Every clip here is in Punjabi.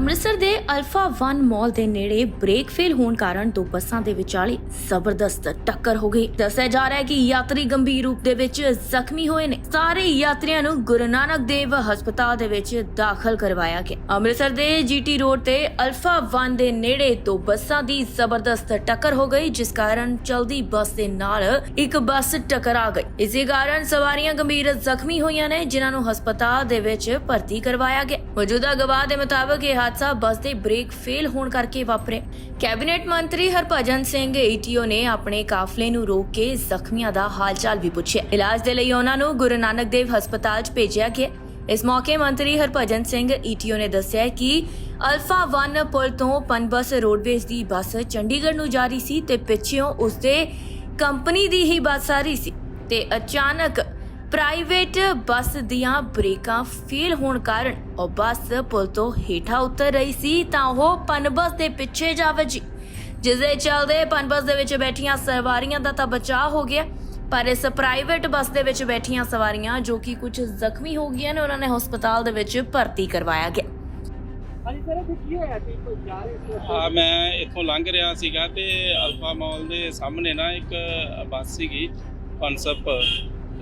ਅੰਮ੍ਰਿਤਸਰ ਦੇ ਅਲਫਾ 1 ਮਾਲ ਦੇ ਨੇੜੇ ਬ੍ਰੇਕ ਫੇਲ ਹੋਣ ਕਾਰਨ ਦੋ ਬੱਸਾਂ ਦੇ ਵਿਚਾਲੇ ਜ਼ਬਰਦਸਤ ਟੱਕਰ ਹੋ ਗਈ। ਦੱਸਿਆ ਜਾ ਰਿਹਾ ਹੈ ਕਿ ਯਾਤਰੀ ਗੰਭੀਰ ਰੂਪ ਦੇ ਵਿੱਚ ਜ਼ਖਮੀ ਹੋਏ ਨੇ। ਸਾਰੇ ਯਾਤਰੀਆਂ ਨੂੰ ਗੁਰੂ ਨਾਨਕ ਦੇਵ ਹਸਪਤਾਲ ਦੇ ਵਿੱਚ ਦਾਖਲ ਕਰਵਾਇਆ ਗਿਆ। ਅੰਮ੍ਰਿਤਸਰ ਦੇ ਜੀਟੀ ਰੋਡ ਤੇ ਅਲਫਾ 1 ਦੇ ਨੇੜੇ ਦੋ ਬੱਸਾਂ ਦੀ ਜ਼ਬਰਦਸਤ ਟੱਕਰ ਹੋ ਗਈ, ਜਿਸ ਕਾਰਨ ਚਲਦੀ ਬੱਸ ਦੇ ਨਾਲ ਇੱਕ ਬੱਸ ਟਕਰਾ ਗਈ। ਇਸੇ ਕਾਰਨ ਸਵਾਰੀਆਂ ਗੰਭੀਰ ਜ਼ਖਮੀ ਹੋਈਆਂ ਨੇ, ਜਿਨ੍ਹਾਂ ਨੂੰ ਹਸਪਤਾਲ ਦੇ ਵਿੱਚ ਭਰਤੀ ਕਰਵਾਇਆ ਗਿਆ। ਮੌਜੂਦਾ ਗਵਾਹ ਦੇ ਮੁਤਾਬਕ ਇਹ ਹਾਦਸਾ ਬੱਸ ਦੇ ਬ੍ਰੇਕ ਫੇਲ ਹੋਣ ਕਰਕੇ ਵਾਪਰਿਆ ਕੈਬਨਿਟ ਮੰਤਰੀ ਹਰਭਜਨ ਸਿੰਘ ਈਟੀਓ ਨੇ ਆਪਣੇ ਕਾਫਲੇ ਨੂੰ ਰੋਕ ਕੇ ਜ਼ਖਮੀਆਂ ਦਾ ਹਾਲਚਾਲ ਵੀ ਪੁੱਛਿਆ। ਇਲਾਜ ਦੇ ਲਈ ਉਹਨਾਂ ਨੂੰ ਗੁਰੂ ਨਾਨਕ ਦੇਵ ਹਸਪਤਾਲ 'ਚ ਭੇਜਿਆ ਗਿਆ। ਇਸ ਮੌਕੇ ਮੰਤਰੀ ਹਰਭਜਨ ਸਿੰਘ ਈਟੀਓ ਨੇ ਦੱਸਿਆ ਕਿ ਅਲਫਾ 1 ਪੁਲ ਤੋਂ ਪਨਬਸ ਰੋਡਵੇਜ਼ ਦੀ ਬੱਸ ਚੰਡੀਗੜ੍ਹ ਨੂੰ ਜਾ ਰਹੀ ਸੀ ਤੇ ਪਿੱਛੇੋਂ ਉਸਦੇ ਕੰਪਨੀ ਦੀ ਹੀ ਬੱਸ ਆ ਰਹੀ ਸੀ ਤੇ ਅਚਾਨਕ ਪ੍ਰਾਈਵੇਟ ਬੱਸ ਦੀਆਂ ਬ੍ਰੇਕਾਂ ਫੇਲ ਹੋਣ ਕਾਰਨ ਉਹ ਬੱਸ ਪੁਲ ਤੋਂ ਹੇਠਾਂ ਉਤਰ ਰਹੀ ਸੀ ਤਾਂ ਉਹ ਪਨਬਸ ਦੇ ਪਿੱਛੇ ਜਾ ਵੱਜੀ। ਜਿਸ ਦੇ ਚੱਲਦੇ ਪਨਬਸ ਦੇ ਵਿੱਚ ਬੈਠੀਆਂ ਸਵਾਰੀਆਂ ਦਾ ਤਾਂ ਬਚਾਅ ਹੋ ਗਿਆ। ਪਰ ਇਸ ਪ੍ਰਾਈਵੇਟ ਬੱਸ ਦੇ ਵਿੱਚ ਬੈਠੀਆਂ ਸਵਾਰੀਆਂ ਜੋ ਕਿ ਕੁਝ ਜ਼ਖਮੀ ਹੋ ਗਈਆਂ ਨੇ ਉਹਨਾਂ ਨੇ ਹਸਪਤਾਲ ਦੇ ਵਿੱਚ ਭਰਤੀ ਕਰਵਾਇਆ ਗਿਆ। ਹਾਂਜੀ ਸਰ ਇੱਥੇ ਕੀ ਹੋਇਆ ਸੀ ਕੋਈ ਜਾ ਰਹੇ ਸੀ? ਆ ਮੈਂ ਇੱਥੋਂ ਲੰਘ ਰਿਹਾ ਸੀਗਾ ਤੇ ਅਲਫਾ ਮਾਲ ਦੇ ਸਾਹਮਣੇ ਨਾ ਇੱਕ ਬੱਸ ਸੀਗੀ ਪਨਸਪ।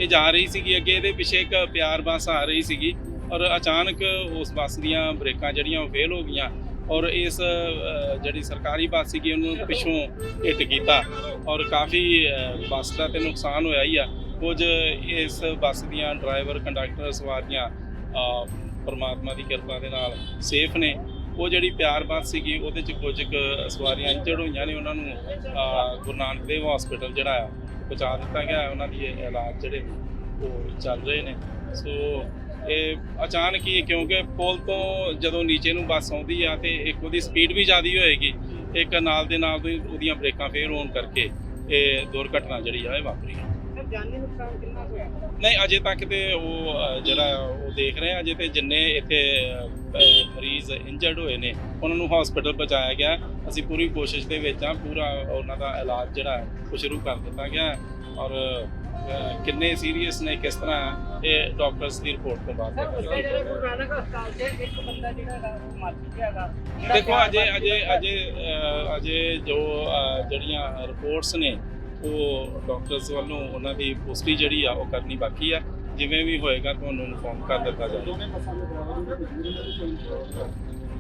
ਇਹ ਜਾ ਰਹੀ ਸੀਗੀ ਅੱਗੇ, ਇਹਦੇ ਪਿੱਛੇ ਇੱਕ ਪਿਆਰ ਬੱਸ ਆ ਰਹੀ ਸੀਗੀ ਔਰ ਅਚਾਨਕ ਉਸ ਬੱਸ ਦੀਆਂ ਬ੍ਰੇਕਾਂ ਜਿਹੜੀਆਂ ਉਹ ਫੇਲ ਹੋ ਗਈਆਂ ਔਰ ਇਸ ਜਿਹੜੀ ਸਰਕਾਰੀ ਬੱਸ ਸੀਗੀ ਉਹਨੂੰ ਪਿੱਛੋਂ ਹਿੱਟ ਕੀਤਾ ਔਰ ਕਾਫੀ ਬੱਸ ਦਾ ਤੇ ਨੁਕਸਾਨ ਹੋਇਆ ਹੀ ਆ। ਕੁਝ ਇਸ ਬੱਸ ਦੀਆਂ ਡਰਾਈਵਰ, ਕੰਡਕਟਰ ਸਵਾਰੀਆਂ ਪਰਮਾਤਮਾ ਦੀ ਕਿਰਪਾ ਦੇ ਨਾਲ ਸੇਫ ਨੇ। ਉਹ ਜਿਹੜੀ ਪਿਆਰ ਬੱਸ ਸੀਗੀ ਉਹਦੇ ਚ ਕੁਝ ਕੁ ਸਵਾਰੀਆਂ ਇੰਜਰਡ ਹੋਈਆਂ ਨੇ, ਉਹਨਾਂ ਨੂੰ ਗੁਰੂ ਨਾਨਕ ਦੇਵ ਹਸਪੀਟਲ ਜਿਹੜਾ ਆ ਪਹੁੰਚਾ ਦਿੱਤਾ ਗਿਆ ਹੈ। ਉਹਨਾਂ ਦੀ ਇਹ ਇਲਾਜ ਜਿਹੜੇ ਉਹ ਚੱਲ ਰਹੇ ਨੇ ਸੋ ਇਹ ਅਚਾਨਕ ਹੀ ਕਿਉਂਕਿ ਪੁਲ ਤੋਂ ਜਦੋਂ ਨੀਚੇ ਨੂੰ ਬੱਸ ਆਉਂਦੀ ਆ ਤੇ ਇੱਕ ਉਹਦੀ ਸਪੀਡ ਵੀ ਜ਼ਿਆਦੀ ਹੋਏਗੀ ਇੱਕ ਨਾਲ ਦੇ ਨਾਲ ਉਹਦੀ- ਉਹਦੀਆਂ ਬ੍ਰੇਕਾਂ ਫੇਲ ਹੋਣ ਕਰਕੇ ਇਹ ਦੁਰਘਟਨਾ ਜਿਹੜੀ ਆ ਇਹ ਵਾਪਰੀ ਹੈ ਸਰ ਜਾਨੀ ਨੁਕਸਾਨ ਕਿੰਨਾ ਕੁ ਹੋਇਆ ਨਹੀਂ ਅਜੇ ਤੱਕ ਤੇ ਉਹ ਜਿਹੜਾ ਉਹ ਦੇਖ ਰਹੇ ਆ ਅਜੇ ਤੇ ਜਿੰਨੇ ਇੱਥੇ ਮਰੀਜ਼ ਇੰਜਰਡ ਹੋਏ ਨੇ ਉਹਨਾਂ ਨੂੰ ਹਸਪੀਟਲ ਪਹੁੰਚਾਇਆ ਗਿਆ। ਅਸੀਂ ਪੂਰੀ ਕੋਸ਼ਿਸ਼ ਦੇ ਵਿੱਚ ਆ ਪੂਰਾ ਉਹਨਾਂ ਦਾ ਇਲਾਜ ਜਿਹੜਾ ਉਹ ਸ਼ੁਰੂ ਕਰ ਦਿੱਤਾ ਗਿਆ ਔਰ ਕਿੰਨੇ ਸੀਰੀਅਸ ਨੇ ਕਿਸ ਤਰ੍ਹਾਂ ਇਹ ਡਾਕਟਰਸ ਦੀ ਰਿਪੋਰਟ ਤੋਂ ਬਾਅਦ ਦੇਖੋ ਅਜੇ ਅਜੇ। ਅਜੇ ਅਜੇ ਜੋ ਜਿਹੜੀਆਂ ਰਿਪੋਰਟਸ ਨੇ ਉਹ ਡਾਕਟਰਸ ਵੱਲੋਂ ਉਹਨਾਂ ਦੀ ਪੁਸ਼ਟੀ ਜਿਹੜੀ ਆ ਉਹ ਕਰਨੀ ਬਾਕੀ ਆ। ਜਿਵੇਂ ਵੀ ਹੋਏਗਾ ਤੁਹਾਨੂੰ ਇਨਫੋਰਮ ਕਰ ਦਿੱਤਾ ਜਾਏਗਾ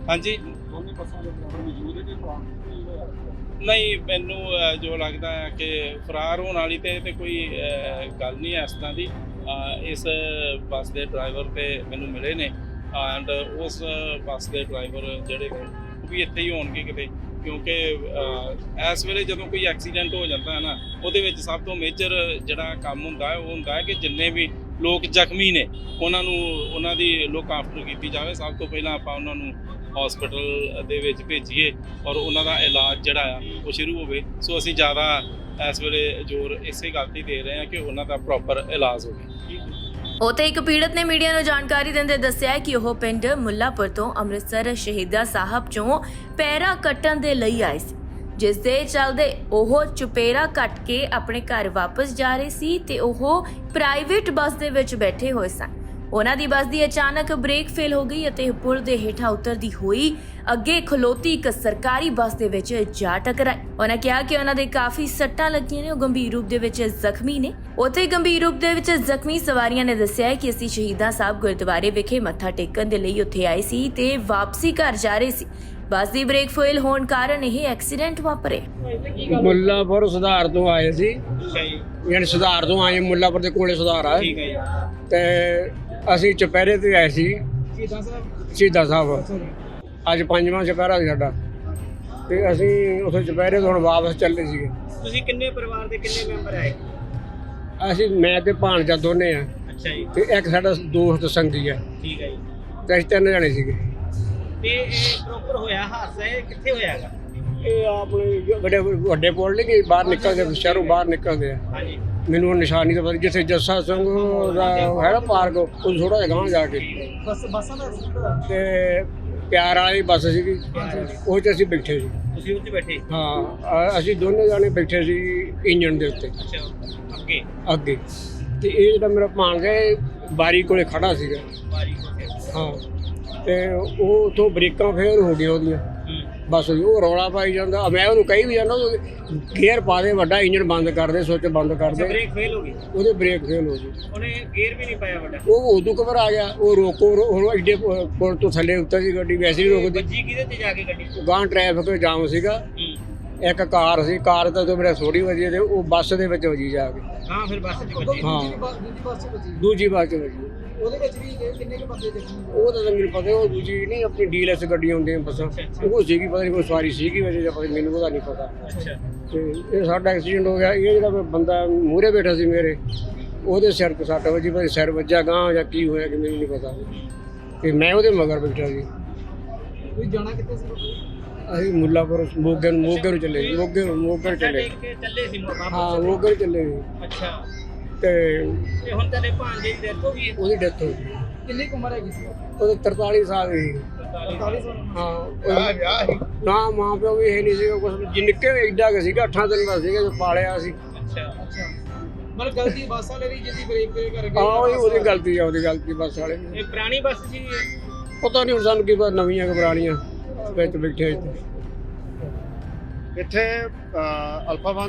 ਹਾਂਜੀ। ਦੋਨੇ ਬੱਸਾਂ ਦੇ ਡਰਾਈਵਰ ਮੌਜੂਦ ਨੇ ਕਿ ਫਰਾਂਸ ਕੀ ਹੋਇਆ ਨਹੀਂ ਮੈਨੂੰ ਜੋ ਲੱਗਦਾ ਹੈ ਕਿ ਫਰਾਰ ਹੋਣ ਵਾਲੀ ਤੇ ਤੇ ਕੋਈ ਗੱਲ ਨਹੀਂ ਹੈ ਇਸ ਤਰ੍ਹਾਂ ਦੀ। ਇਸ ਬੱਸ ਦੇ ਡਰਾਈਵਰ ਤੇ ਮੈਨੂੰ ਮਿਲੇ ਨੇ। ਐਂਡ ਉਸ ਬੱਸ ਦੇ ਡਰਾਈਵਰ ਜਿਹੜੇ ਨੇ ਉਹ ਵੀ ਇੱਥੇ ਹੀ ਹੋਣਗੇ ਕਿਤੇ। ਕਿਉਂਕਿ ਇਸ ਵੇਲੇ ਜਦੋਂ ਕੋਈ ਐਕਸੀਡੈਂਟ ਹੋ ਜਾਂਦਾ ਹੈ ਨਾ ਉਹਦੇ ਵਿੱਚ ਸਭ ਤੋਂ ਮੇਜਰ ਜਿਹੜਾ ਕੰਮ ਹੁੰਦਾ ਹੈ ਉਹ ਹੁੰਦਾ ਹੈ ਕਿ ਜਿੰਨੇ ਵੀ ਲੋਕ ਜ਼ਖਮੀ ਨੇ। ਉਹਨਾਂ ਨੂੰ, ਉਹਨਾਂ ਦੀ ਲੁੱਕ ਆਫਟਰ ਕੀਤੀ ਜਾਵੇ। ਸਭ ਤੋਂ ਪਹਿਲਾਂ ਆਪਾਂ ਉਹਨਾਂ ਨੂੰ ਹਸਪੀਟਲ ਦੇ ਵਿੱਚ ਭੇਜੀਏ ਔਰ ਉਹਨਾਂ ਦਾ ਇਲਾਜ ਜਿਹੜਾ ਆ, ਉਹ ਸ਼ੁਰੂ ਹੋਵੇ। ਸੋ ਅਸੀਂ ਜ਼ਿਆਦਾ ਇਸ ਵੇਲੇ ਜ਼ੋਰ ਇਸੇ ਗੱਲ ਤੇ ਦੇ ਰਹੇ ਹਾਂ ਕਿ ਉਹਨਾਂ ਦਾ ਪ੍ਰੋਪਰ ਇਲਾਜ ਹੋਵੇ। ਉਤੇ ਇੱਕ ਪੀੜਤ ਨੇ ਮੀਡੀਆ ਨੂੰ ਜਾਣਕਾਰੀ ਦਿੰਦੇ ਦੱਸਿਆ ਕਿ ਉਹ ਪਿੰਡ ਮੁੱਲਾਪੁਰ ਤੋਂ ਅੰਮ੍ਰਿਤਸਰ ਸ਼ਹੀਦਾ ਸਾਹਿਬ ਚੋਂ ਪੈਰਾ ਕੱਟਣ ਦੇ ਲਈ ਆਏ ਸੀ। ਜਿਸ ਦੇ ਚੱਲਦੇ ਉਹ ਚੁਪੇਰਾ ਕੱਟ ਕੇ ਆਪਣੇ ਘਰ ਵਾਪਸ ਜਾ ਰਹੇ ਸੀ ਤੇ ਉਹ ਪ੍ਰਾਈਵੇਟ ਬੱਸ ਦੇ ਵਿੱਚ ਬੈਠੇ ਹੋਏ ਸਨ। ਉਹਨਾਂ ਦੀ ਬੱਸ ਦੀ ਅਚਾਨਕ ਬ੍ਰੇਕ ਫੇਲ ਹੋ ਗਈ ਅਤੇ ਪੁਲ ਦੇ ਹੇਠਾਂ ਉਤਰਦੀ ਹੋਈ ਅੱਗੇ ਖਲੋਤੀ ਇੱਕ ਸਰਕਾਰੀ ਬੱਸ ਦੇ ਵਿੱਚ ਜਾ ਟਕਰਾਈ। ਉਹਨਾਂ ਕਿਹਾ ਕਿ ਉਹਨਾਂ ਦੇ ਕਾਫੀ ਸੱਟਾਂ ਲੱਗੀਆਂ ਨੇ, ਉਹ ਗੰਭੀਰ ਰੂਪ ਦੇ ਵਿੱਚ ਜ਼ਖਮੀ ਨੇ। ਉੱਥੇ ਗੰਭੀਰ ਰੂਪ ਦੇ ਵਿੱਚ ਜ਼ਖਮੀ ਸਵਾਰੀਆਂ ਨੇ ਦੱਸਿਆ ਕਿ ਅਸੀਂ ਸ਼ਹੀਦਾਂ ਸਾਹਿਬ ਗੁਰਦੁਆਰੇ ਵਿਖੇ ਮੱਥਾ ਟੇਕਣ ਦੇ ਲਈ ਉੱਥੇ ਆਏ ਸੀ ਤੇ ਵਾਪਸੀ ਘਰ ਜਾ ਰਹੇ ਸੀ। ਬੱਸ ਦੀ ਬ੍ਰੇਕ ਫੇਲ ਹੋਣ ਕਾਰਨ ਇਹ ਐਕਸੀਡੈਂਟ ਗੱਲ ਮੁੱਲਾਪੁਰ ਸੁਧਾਰ ਤੋਂ ਆਏ ਸੀ। ਯਾਨੀ ਸੁਧਾਰ ਤੋਂ ਆਏ ਮੁੱਲਾਪੁਰ ਦੇ ਕੋਲੇ ਸੁਧਾਰ ਆ। ਠੀਕ ਹੈ ਜੀ। ਤੇ ਅਸੀਂ ਚੁਪਹਿਰੇ ਤੇ ਆਏ ਸੀ। ਸ਼ਹੀਦਾਂ ਸਾਹਿਬ। ਅੱਜ ਪੰਜਵਾਂ ਚੁਪਹਿਰਾ ਸੀ ਸਾਡਾ। ਤੇ ਅਸੀਂ ਉੱਥੇ ਚੁਪਹਿਰੇ ਤੋਂ ਹੁਣ ਵਾਪਸ ਚੱਲੇ ਸੀਗੇ। ਤੁਸੀਂ ਕਿੰਨੇ ਪਰਿਵਾਰ ਦੇ ਕਿੰਨੇ ਮੈਂਬਰ ਆਏ? ਅਸੀਂ ਮੈਂ ਤੇ ਭਾਣਜਾ ਦੋਨੇ ਆ। ਅੱਛਾ ਜੀ। ਤੇ ਇੱਕ ਸਾਡਾ ਦੋਸਤ ਸੰਗੀ ਆ। ਠੀਕ ਹੈ ਜੀ। ਤੇ ਅਸੀਂ ਤਿੰਨ ਜਣੇ ਸੀਗੇ। ਤੇ ਇਹ ਪ੍ਰੋਪਰ ਹੋਇਆ ਹਾਦਸਾ ਇਹ ਕਿੱਥੇ ਹੋਇਆ ਹੈਗਾ? ਇਹ ਆਪਣੇ ਵੱਡੇ ਵੱਡੇ ਪੁਲ ਨਹੀਂ ਕਿ ਬਾਹਰ ਨਿਕਲਦੇ ਸ਼ਹਿਰੋਂ ਬਾਹਰ ਨਿਕਲਦੇ ਆ। ਹਾਂਜੀ। ਮੈਨੂੰ ਹੁਣ ਨਿਸ਼ਾਨੀ ਤਾਂ ਪਤਾ ਜਿੱਥੇ ਜੱਸਾ ਸਿੰਘ ਦਾ ਹੈ ਨਾ ਪਾਰਕ ਉਹ ਥੋੜਾ ਜਿਹਾ ਗਾਂਹ ਜਾ ਕੇ। ਬੱਸ ਬੱਸਾਂ ਦਾ ਤੇ ਪਿਆਰ ਵਾਲੀ ਬੱਸ ਸੀਗੀ। ਉਹ 'ਚ ਅਸੀਂ ਬੈਠੇ ਸੀ। ਤੁਸੀਂ ਉੱਥੇ ਬੈਠੇ? ਹਾਂ ਅ- ਅਸੀਂ ਦੋਨੇ ਜਾਣੇ ਬੈਠੇ ਸੀ ਇੰਜਣ ਦੇ ਉੱਤੇ। ਅੱਛਾ ਅੱਗੇ? ਅੱਗੇ। ਤੇ ਇਹ ਜਿਹੜਾ ਮੇਰਾ ਭਾਣਜਾ ਇਹ ਬਾਰੀ ਕੋਲੇ ਖੜਾ ਸੀਗਾ। ਬਾਰੀ ਕੋਲ। ਹਾਂ। ਤੇ ਉਹ ਉਥੋਂ ਬ੍ਰੇਕਾਂ ਫੇਲ ਹੋ ਗਈਆਂ ਉਹਦੀਆਂ। ਬਸ ਉਹ ਰੌਲਾ ਪਾਈ ਜਾਂਦਾ। ਮੈਂ ਉਹਨੂੰ ਕਹੀ ਵੀ ਜਾਂਦਾ ਗੇਅਰ ਪਾ ਦੇ ਵੱਡਾ ਇੰਜਨ ਬੰਦ ਕਰ ਦੇ ਸੁੱਚ ਬੰਦ ਕਰ ਦੇ। ਬ੍ਰੇਕ ਫੇਲ ਹੋ ਗਈ? ਉਹਦੇ ਬ੍ਰੇਕ ਫੇਲ ਹੋ ਗਈ ਉਹਨੇ ਗੇਅਰ ਵੀ ਨਹੀਂ ਪਾਇਆ ਵੱਡਾ? ਉਹ ਉਦੋਂ ਕਬਰ ਆ ਗਿਆ। ਉਹ ਰੋਕੋ ਹੁਣ ਐਡੇ ਪੁਲ ਤੋਂ ਥੱਲੇ ਉੱਤਰ ਦੀ ਗੱਡੀ ਵੈਸੇ ਹੀ ਰੁਕਦੀ ਵੱਜੀ ਕਿਹਦੇ ਤੇ ਜਾ ਕੇ ਗੱਡੀ? ਗਾਂ ਟ੍ਰੈਫਿਕ ਜਾਮ ਸੀਗਾ। ਇੱਕ ਕਾਰ ਸੀ ਕਾਰ ਤਾਂ ਤੋਂ ਮੇਰਾ ਥੋੜੀ ਵਜੀ ਤੇ ਉਹ ਬੱਸ ਦੇ ਵਿੱਚ ਵਜੀ ਜਾ ਕੇ। ਹਾਂ ਫਿਰ ਬੱਸ 'ਚ ਵੱਜੀ। ਹਾਂ। ਦੂਜੀ ਬੱਸ ਚ ਵੱਜੀ। ਦੂਜੀ ਬੱਸ 'ਚ ਵਜੀ। ਉਹਦੇ ਵਿੱਚ ਵੀ ਕਿੰਨੇ ਕੁ ਬੰਦੇ ਜ਼ਖਮੀ ਹੋਏ? ਉਹ ਤਾਂ ਮੈਨੂੰ ਪਤਾ ਉਹ ਦੂਜੀ ਨਹੀਂ ਆਪਣੀ ਡੀਐਲਐਸ ਗੱਡੀਆਂ ਹੁੰਦੀਆਂ ਬੱਸਾਂ। ਉਹ ਸੀਗੀ ਪਤਾ ਨਹੀਂ ਕੋਈ ਸਵਾਰੀ ਸੀਗੀ ਵਜੇ ਜਾਂ ਪਤਾ ਮੈਨੂੰ ਉਹਦਾ ਨਹੀਂ ਪਤਾ। ਅੱਛਾ। ਤੇ ਇਹ ਸਾਡਾ ਐਕਸੀਡੈਂਟ ਹੋ ਗਿਆ। ਇਹ ਜਿਹੜਾ ਬੰਦਾ ਮੂਹਰੇ ਬੈਠਾ ਸੀ ਮੇਰੇ ਉਹਦੇ ਸਿਰ ਤੇ ਸੱਟ ਵੱਜੀ ਨੀ ਸਿਰ ਵੱਜਾ ਗਾਂ ਜਾਂ ਕੀ ਹੋਇਆ ਕਿ ਮੈਨੂੰ ਨਹੀਂ ਪਤਾ। ਤੇ ਮੈਂ ਉਹਦੇ ਮਗਰ ਬੈਠਾ ਸੀ। ਕੋਈ ਜਾਣਾ ਕਿੱਥੇ ਸੀ ਅਸੀਂ ਮੁੱਲਾਪੁਰ ਮੋਗੇ ਨੂੰ ਮੋਗੇ ਨੂੰ ਚੱਲੇ ਮੋਗੇ ਨੂੰ ਮੋਗੇ ਚੱਲੇ। ਸੀ ਹਾਂ ਮੋਗੇ ਚੱਲੇ। ਅੱਛਾ। ਤੇ ਤੇ ਹੁਣ ਤੇਰੇ ਭਾਂਜੇ ਦੀ ਡੈਥ ਹੋ ਗਈ ਹੈ? ਉਹਦੀ ਡੈਥ ਹੋ ਗਈ। ਕਿੰਨੀ ਕੁ ਉਮਰ ਹੈਗੀ ਸੀ? ਉਹਦੇ 43 ਸਾਲ ਦੀ ਸੀ। 45 ਸਾਲ ਹਾਂ ਉਹ- ਨਾ ਮਾਂ ਪਿਓ ਵੀ ਇਹ ਨਹੀਂ ਸੀ ਕੁਝ ਜਿੰਨਕੇ ਐਡਾ ਕੁ ਸੀਗਾ 8 ਦਿਨ ਦਾ ਸੀਗਾ ਜੋ ਪਾਲਿਆ ਸੀ। ਅੱਛਾ ਅੱਛਾ। ਮਤਲਬ ਗਲਤੀ ਬੱਸ ਵਾਲੇ ਦੀ ਜਿਹਦੀ ਬ੍ਰੇਕ ਫੇਲ ਕਰ ਗਈ ਹਾਂ ਉਹਦੀ ਉਹਦੀ ਗਲਤੀ ਆ ਉਹਦੀ ਗਲਤੀ ਬੱਸ ਵਾਲੇ ਦੀ। ਇਹ ਪੁਰਾਣੀ ਬੱਸ ਸੀ ਪਤਾ ਨਹੀਂ ਹੁਣ ਸਾਨੂੰ ਕੀ ਪਤਾ ਨਵੀਆਂ ਘਬਰਾਣੀਆਂ ਵਿੱਚ ਬੈਠੇ ਇੱਥੇ ਇੱਥੇ ਅ, ਅਲਫਾ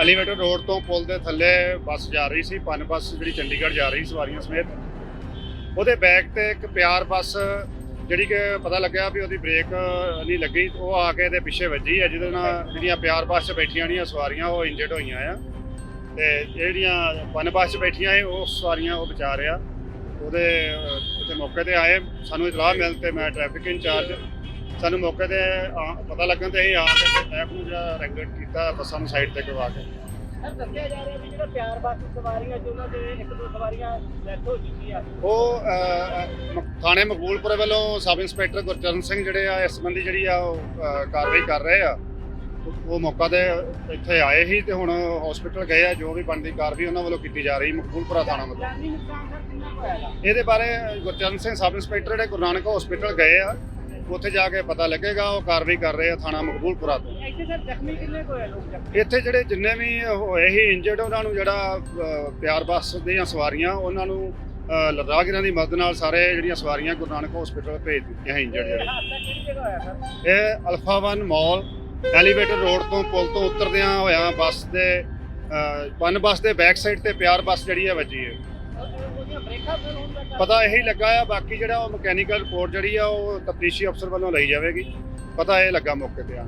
ਐਲੀਵੇਟਰ ਰੋਡ ਤੋਂ ਪੁਲ ਦੇ ਥੱਲੇ ਬੱਸ ਜਾ ਰਹੀ ਸੀ ਪਨ ਬੱਸ ਜਿਹੜੀ ਚੰਡੀਗੜ੍ਹ ਜਾ ਰਹੀ ਸਵਾਰੀਆਂ ਸਮੇਤ। ਉਹਦੇ ਬੈਕ ਤੇ ਇੱਕ ਪਿਆਰ ਬੱਸ ਜਿਹੜੀ ਕਿ ਪਤਾ ਲੱਗਿਆ ਵੀ ਉਹਦੀ ਬ੍ਰੇਕ ਨਹੀਂ ਲੱਗੀ ਉਹ ਆ ਕੇ ਇਹਦੇ ਪਿੱਛੇ ਵੱਜੀ ਹੈ ਜਿਹਦੇ ਨਾਲ ਜਿਹੜੀਆਂ ਪਿਆਰ ਬੱਸ 'ਚ ਬੈਠੀਆਂ ਨੇ ਸਵਾਰੀਆਂ ਉਹ ਇੰਜਰਡ ਹੋਈਆਂ ਆ। ਤੇ ਜਿਹੜੀਆਂ ਪਨ ਬੱਸ 'ਚ ਬੈਠੀਆਂ ਇਹ ਉਹ ਸਵਾਰੀਆਂ ਉਹ ਬਚਾ ਰਿਆ ਉਹਦੇ ਅ, ਉੱਥੇ ਮੌਕੇ ਤੇ ਆਏ ਸਾਨੂੰ ਇਤਲਾਹ ਮਿਲ ਤੇ ਮੈਂ ਟ੍ਰੈਫਿਕ ਇੰਚਾਰਜ ਸਾਨੂੰ ਮੌਕੇ ਤੇ ਆ- ਪਤਾ ਲੱਗਣ ਤੇ ਅਸੀਂ ਆ ਕੇ ਟ੍ਰੈਫਿਕ ਨੂੰ ਜਿਹੜਾ ਰੈਗੂਲੇਟ ਕੀਤਾ ਬੱਸਾਂ ਨੂੰ ਸਾਈਡ ਤੇ ਕਰਵਾ ਕੇ। ਸਰ ਦੱਸਿਆ ਜਾ ਰਿਹਾ ਵੀ ਜਿਹੜਾ ਪਿਆਰ ਬੱਸ ਸਵਾਰੀਆਂ ਚ ਉਹਨਾਂ ਦੇ ਇੱਕ ਦੋ ਸਵਾਰੀਆਂ ਡੈਥ ਹੋ ਚੁੱਕੀ ਆ ਉਹ ਅ, ਅ, ਮ- ਥਾਣੇ ਮਕਬੂਲਪੁਰ ਵੱਲੋਂ ਸਬ ਇੰਸਪੈਕਟਰ ਗੁਰਚਰਨ ਸਿੰਘ ਜਿਹੜੇ ਆ ਇਸ ਸੰਬੰਧੀ ਜਿਹੜੀ ਆ ਉਹ ਅ, ਕਾਰਵਾਈ ਕਰ ਰਹੇ ਆ। ਉਹ- ਉਹ ਮੌਕਾ ਤੇ ਇੱਥੇ ਆਏ ਸੀ ਤੇ ਹੁਣ ਹਸਪੀਟਲ ਗਏ ਆ ਜੋ ਵੀ ਬਣਦੀ ਕਾਰਵਾਈ ਉਹਨਾਂ ਵੱਲੋਂ ਕੀਤੀ ਜਾ ਰਹੀ ਮਕਬੂਲਪੁਰਾ ਥਾਣਾ ਵੱਲੋਂ। ਜਾਨੀ ਨੁਕਸਾਨ ਸਰ ਕਿੰਨਾ ਕੁ ਹੋਇਆ ਇਹਦੇ ਬਾਰੇ ਗੁਰਚਰਨ ਸਿੰਘ ਸਬ ਇੰਸਪੈਕਟਰ ਜਿਹੜੇ ਗੁਰੂ ਨਾਨਕ ਹਸਪੀਟਲ ਗਏ ਆ ਉੱਥੇ ਜਾ ਕੇ ਪਤਾ ਲੱਗੇਗਾ ਉਹ ਕਾਰਵਾਈ ਕਰ ਰਹੇ ਆ ਥਾਣਾ ਮਕਬੂਲਪੁਰਾ ਤੋਂ। ਇੱਥੇ ਸਰ ਜ਼ਖਮੀ ਕਿੰਨੇ ਕੁ ਹੋਏ ਲੋਕ ਜ਼ਖਮੀ? ਇੱਥੇ ਜਿਹੜੇ ਜਿੰਨੇ ਵੀ ਹੋਏ ਸੀ ਇੰਜਰਡ ਉਹਨਾਂ ਨੂੰ ਜਿਹੜਾ ਪਿਆਰ ਬੱਸ ਦੀਆਂ ਸਵਾਰੀਆਂ ਉਹਨਾਂ ਨੂੰ ਲਦਾਖੀਰਾਂ ਦੀ ਮਦਦ ਨਾਲ ਸਾਰੇ ਜਿਹੜੀਆਂ ਸਵਾਰੀਆਂ ਗੁਰੂ ਨਾਨਕ ਹਸਪੀਟਲ ਭੇਜ ਦਿੱਤੀਆਂ ਸੀ ਇੰਜਰਡ ਜਿਹੜੇ। ਇਹ alpha one mall elevator road ਤੋਂ ਪੁਲ ਤੋਂ ਉਤਰਦਿਆਂ ਹੋਇਆਂ ਬੱਸ ਦੇ ਪਨ ਬੱਸ ਦੇ ਬੈਕ ਸਾਈਡ ਤੇ ਪਿਆਰ ਬੱਸ ਜਿਹੜੀ ਹੈ ਵੱਜੀ ਹੈ। ਪਤਾ ਇਹੀ ਲੱਗਾ ਆ, ਬਾਕੀ ਜਿਹੜਾ ਉਹ ਮਕੈਨੀਕਲ ਰਿਪੋਰਟ ਜਿਹੜੀ ਆ, ਉਹ ਤਫਤੀਸ਼ੀ ਅਫਸਰ ਵੱਲੋਂ ਲਈ ਜਾਵੇਗੀ। ਪਤਾ ਇਹ ਲੱਗਾ ਮੌਕੇ ਤੇ ਆ